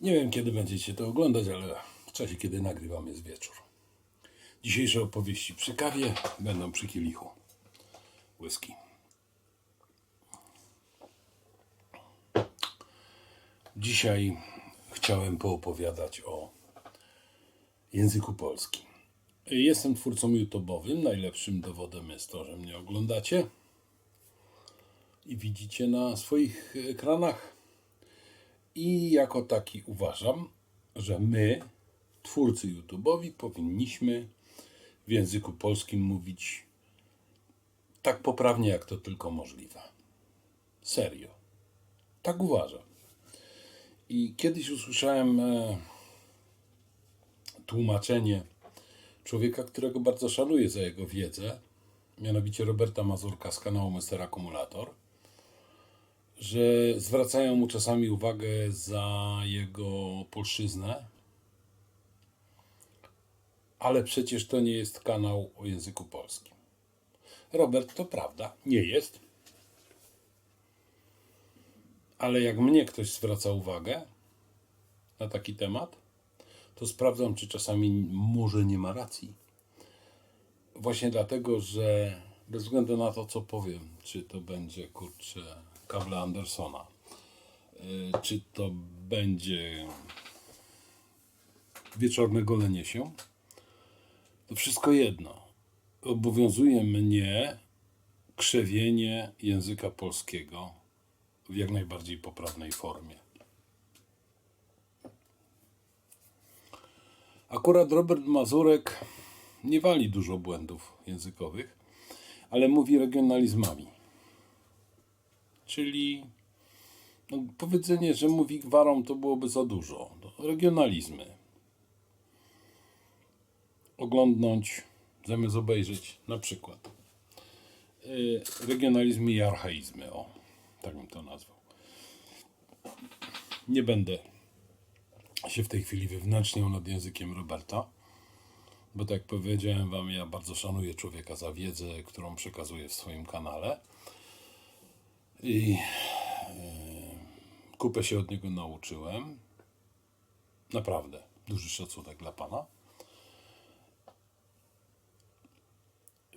Nie wiem, kiedy będziecie to oglądać, ale w czasie, kiedy nagrywam, jest wieczór. Dzisiejsze opowieści przy kawie będą przy kielichu whisky. Dzisiaj chciałem poopowiadać o języku polskim. Jestem twórcą YouTube'owym. Najlepszym dowodem jest to, że mnie oglądacie i widzicie na swoich ekranach. I jako taki uważam, że my, twórcy YouTube'owi, powinniśmy w języku polskim mówić tak poprawnie, jak to tylko możliwe. Serio. Tak uważam. I kiedyś usłyszałem e, tłumaczenie człowieka, którego bardzo szanuję za jego wiedzę, mianowicie Roberta Mazurka z kanału Mr. Akumulator, że zwracają mu czasami uwagę za jego polszczyznę, ale przecież to nie jest kanał o języku polskim. Robert, to prawda, nie jest. Ale jak mnie ktoś zwraca uwagę na taki temat, to sprawdzam, czy czasami może nie ma racji. Właśnie dlatego, że bez względu na to, co powiem, czy to będzie kurczę kable Andersona, y, czy to będzie wieczorne golenie się, to wszystko jedno. Obowiązuje mnie krzewienie języka polskiego w jak najbardziej poprawnej formie. Akurat Robert Mazurek nie wali dużo błędów językowych, ale mówi regionalizmami. Czyli no, powiedzenie, że mówi gwarą, to byłoby za dużo. No, Regionalizmy. Oglądnąć zamiast obejrzeć na przykład y, regionalizmy i archaizmy. O, tak bym to nazwał. Nie będę się w tej chwili wewnętrzniał nad językiem Roberta, bo tak jak powiedziałem Wam, ja bardzo szanuję człowieka za wiedzę, którą przekazuje w swoim kanale. I y, kupę się od niego nauczyłem. Naprawdę, duży szacunek dla Pana.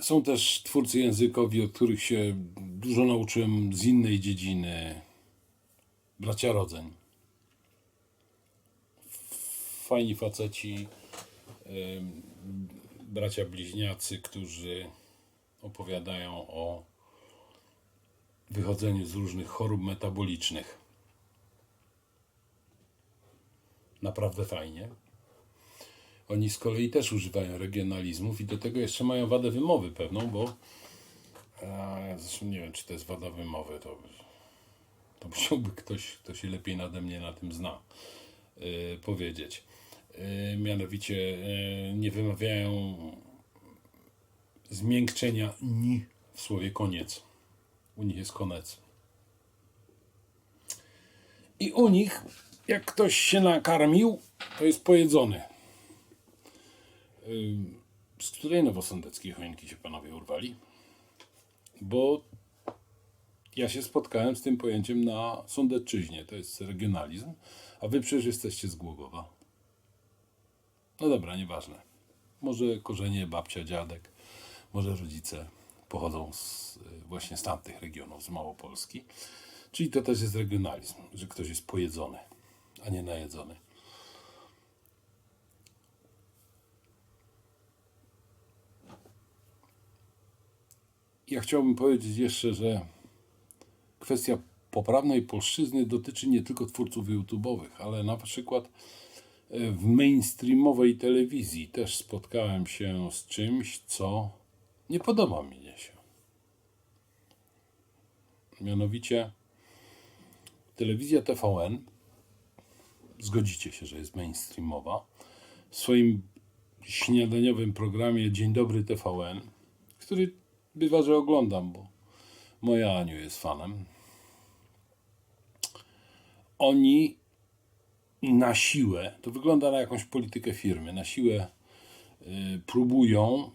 Są też twórcy językowi, od których się dużo nauczyłem z innej dziedziny. Bracia Rodzeń. Fajni faceci, ym, bracia bliźniacy, którzy opowiadają o wychodzeniu z różnych chorób metabolicznych. Naprawdę fajnie. Oni z kolei też używają regionalizmów i do tego jeszcze mają wadę wymowy pewną, bo e, zresztą nie wiem, czy to jest wada wymowy, to, to musiałby ktoś, kto się lepiej nade mnie na tym zna, e, powiedzieć. E, mianowicie e, nie wymawiają zmiękczenia ni w słowie koniec. U nich jest konec. I u nich, jak ktoś się nakarmił, to jest pojedzony. Z której nowosądeckiej choinki się panowie urwali? Bo ja się spotkałem z tym pojęciem na Sądecczyźnie. To jest regionalizm, a wy przecież jesteście z Głogowa. No dobra, nieważne. Może korzenie babcia, dziadek, może rodzice pochodzą z, y, właśnie z tamtych regionów, z Małopolski. Czyli to też jest regionalizm, że ktoś jest pojedzony, a nie najedzony. Ja chciałbym powiedzieć jeszcze, że kwestia poprawnej polszczyzny dotyczy nie tylko twórców YouTube'owych, ale na przykład e, w mainstreamowej telewizji też spotkałem się z czymś, co nie podoba mi się. Mianowicie telewizja TVN, zgodzicie się, że jest mainstreamowa, w swoim śniadaniowym programie Dzień Dobry TVN, który bywa, że oglądam, bo moja Aniu jest fanem, oni na siłę, to wygląda na jakąś politykę firmy, na siłę y, próbują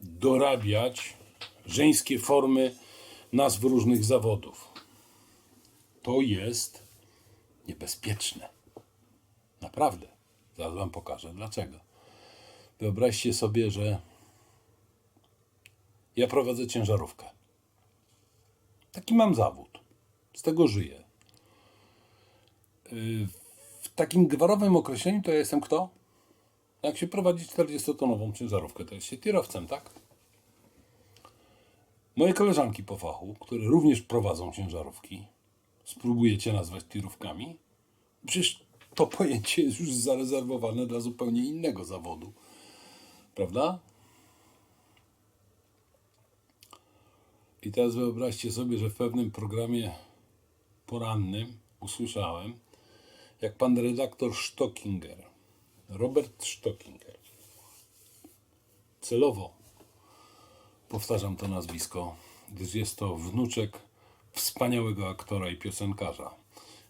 dorabiać żeńskie formy nazw różnych zawodów. To jest niebezpieczne. Naprawdę. Zaraz wam pokażę dlaczego. Wyobraźcie sobie, że ja prowadzę ciężarówkę. Taki mam zawód. Z tego żyję. W takim gwarowym określeniu to ja jestem kto? Jak się prowadzi 40-tonową ciężarówkę, to jest się tirowcem, tak? Moje koleżanki po fachu, które również prowadzą ciężarówki, spróbujecie nazwać tirówkami, przecież to pojęcie jest już zarezerwowane dla zupełnie innego zawodu. Prawda? I teraz wyobraźcie sobie, że w pewnym programie porannym usłyszałem, jak pan redaktor Stockinger, Robert Stockinger, celowo powtarzam to nazwisko, gdyż jest to wnuczek wspaniałego aktora i piosenkarza.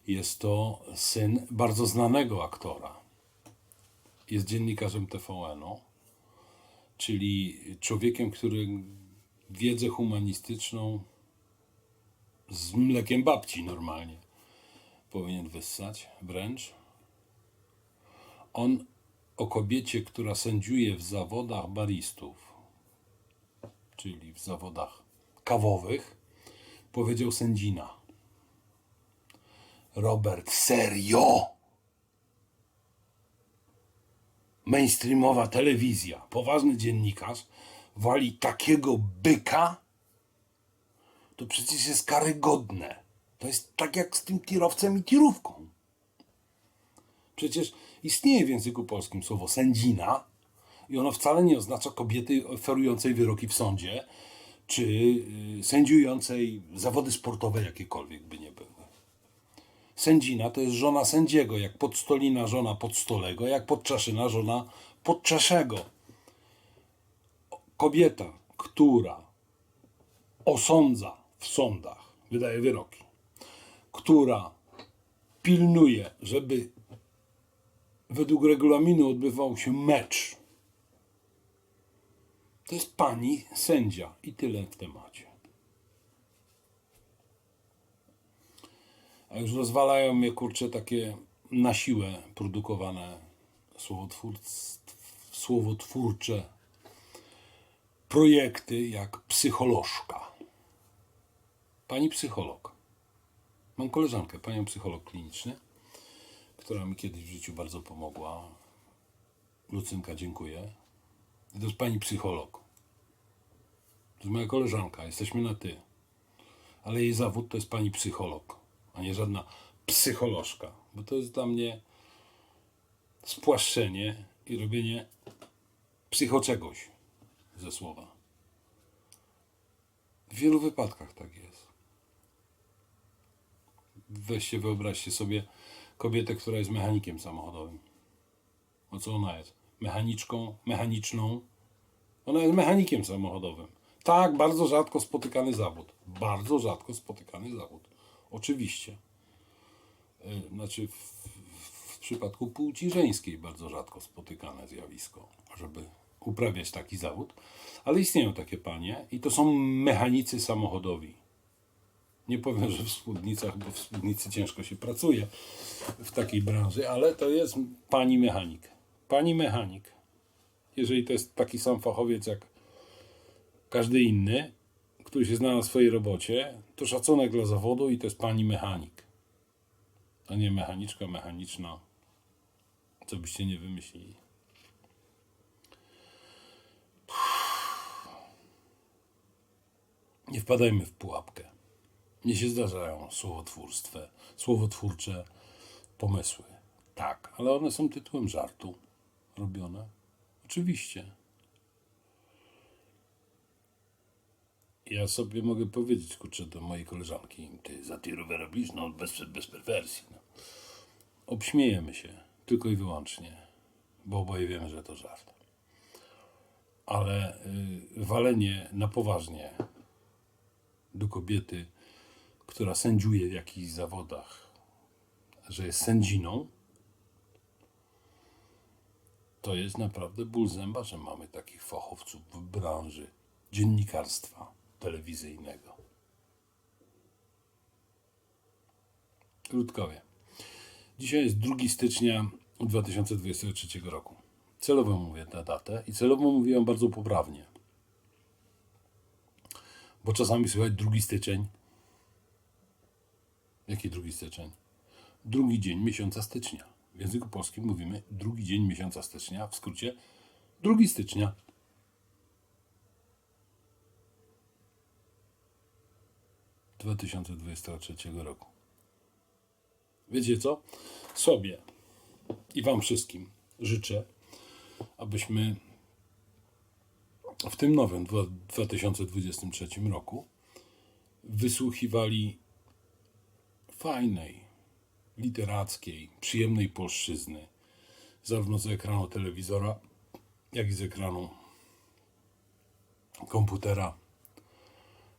Jest to syn bardzo znanego aktora. Jest dziennikarzem TVN-u, czyli człowiekiem, który wiedzę humanistyczną z mlekiem babci normalnie powinien wyssać wręcz. On o kobiecie, która sędziuje w zawodach baristów, czyli w zawodach kawowych, powiedział sędzina. Robert, serio? Mainstreamowa telewizja, poważny dziennikarz wali takiego byka? To przecież jest karygodne. To jest tak jak z tym tirowcem i tirówką. Przecież istnieje w języku polskim słowo sędzina i ono wcale nie oznacza kobiety oferującej wyroki w sądzie, czy y, sędziującej zawody sportowe jakiekolwiek by nie były. Sędzina to jest żona sędziego, jak podstolina żona podstolego, jak podczaszyna żona podczaszego. Kobieta, która osądza w sądach, wydaje wyroki, która pilnuje, żeby według regulaminu odbywał się mecz. To jest pani sędzia i tyle w temacie. A już rozwalają mnie kurcze takie na siłę produkowane słowotwórc- słowotwórcze projekty jak psycholożka. Pani psycholog. Mam koleżankę, panią psycholog kliniczny, która mi kiedyś w życiu bardzo pomogła. Lucynka, dziękuję. To jest pani psycholog. To jest moja koleżanka, jesteśmy na ty. Ale jej zawód to jest pani psycholog, a nie żadna psycholożka. Bo to jest dla mnie spłaszczenie i robienie psychoczegoś ze słowa. W wielu wypadkach tak jest. Weźcie, wyobraźcie sobie kobietę, która jest mechanikiem samochodowym. O co ona jest? Mechaniczką, mechaniczną. Ona jest mechanikiem samochodowym. Tak, bardzo rzadko spotykany zawód. Bardzo rzadko spotykany zawód. Oczywiście. Y, Znaczy, w, w przypadku płci żeńskiej bardzo rzadko spotykane zjawisko, żeby uprawiać taki zawód. Ale istnieją takie panie i to są mechanicy samochodowi. Nie powiem, że w spódnicach, bo w spódnicy ciężko się pracuje w takiej branży, ale to jest pani mechanik. Pani mechanik. Jeżeli to jest taki sam fachowiec jak każdy inny, który się zna na swojej robocie, to szacunek dla zawodu i to jest pani mechanik. A nie mechaniczka mechaniczna. Co byście nie wymyślili. Nie wpadajmy w pułapkę. Mnie się zdarzają słowotwórstwe, słowotwórcze pomysły. Tak, ale one są tytułem żartu robione. Oczywiście. Ja sobie mogę powiedzieć, kurczę, do mojej koleżanki, ty za ty rower robisz? No, bez, bez perwersji. No. Obśmiejemy się, tylko i wyłącznie, bo oboje wiemy, że to żart. Ale y, walenie na poważnie do kobiety, która sędziuje w jakichś zawodach, że jest sędziną, to jest naprawdę ból zęba, że mamy takich fachowców w branży dziennikarstwa telewizyjnego. Krótkowie. Dzisiaj jest 2 stycznia 2023 roku. Celowo mówię tę datę i celowo mówię ją bardzo poprawnie. Bo czasami słychać 2 styczeń. Jaki 2 styczeń? Drugi dzień miesiąca stycznia. W języku polskim mówimy drugi dzień miesiąca stycznia, w skrócie 2 stycznia. Dwa tysiące dwudziestego trzeciego roku. Wiecie co? Sobie i Wam wszystkim życzę, abyśmy w tym nowym dwa- 2023 roku wysłuchiwali fajnej, literackiej, przyjemnej polszczyzny, zarówno z ekranu telewizora, jak i z ekranu komputera,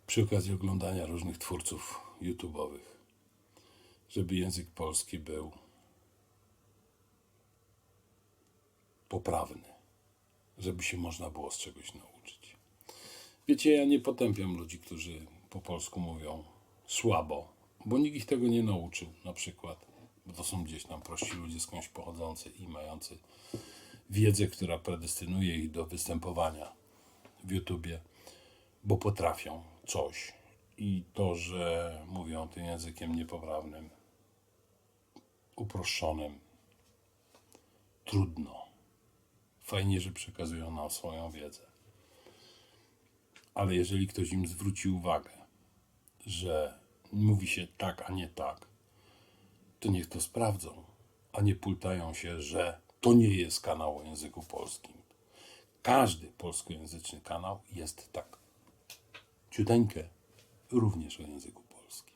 przy okazji oglądania różnych twórców YouTube'owych, żeby język polski był poprawny, żeby się można było z czegoś nauczyć. Wiecie, ja nie potępiam ludzi, którzy po polsku mówią słabo, bo nikt ich tego nie nauczył, na przykład. Bo to są gdzieś tam prości ludzie skądś pochodzący i mający wiedzę, która predestynuje ich do występowania w YouTubie, bo potrafią coś. I to, że mówią tym językiem niepoprawnym, uproszczonym, trudno. Fajnie, że przekazują nam swoją wiedzę. Ale jeżeli ktoś im zwróci uwagę, że mówi się tak, a nie tak, to niech to sprawdzą, a nie pultają się, że to nie jest kanał o języku polskim. Każdy polskojęzyczny kanał jest tak ciuteńkę również o języku polskim.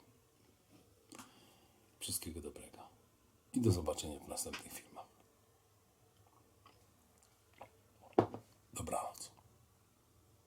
Wszystkiego dobrego i do zobaczenia w następnych filmach. Dobranoc.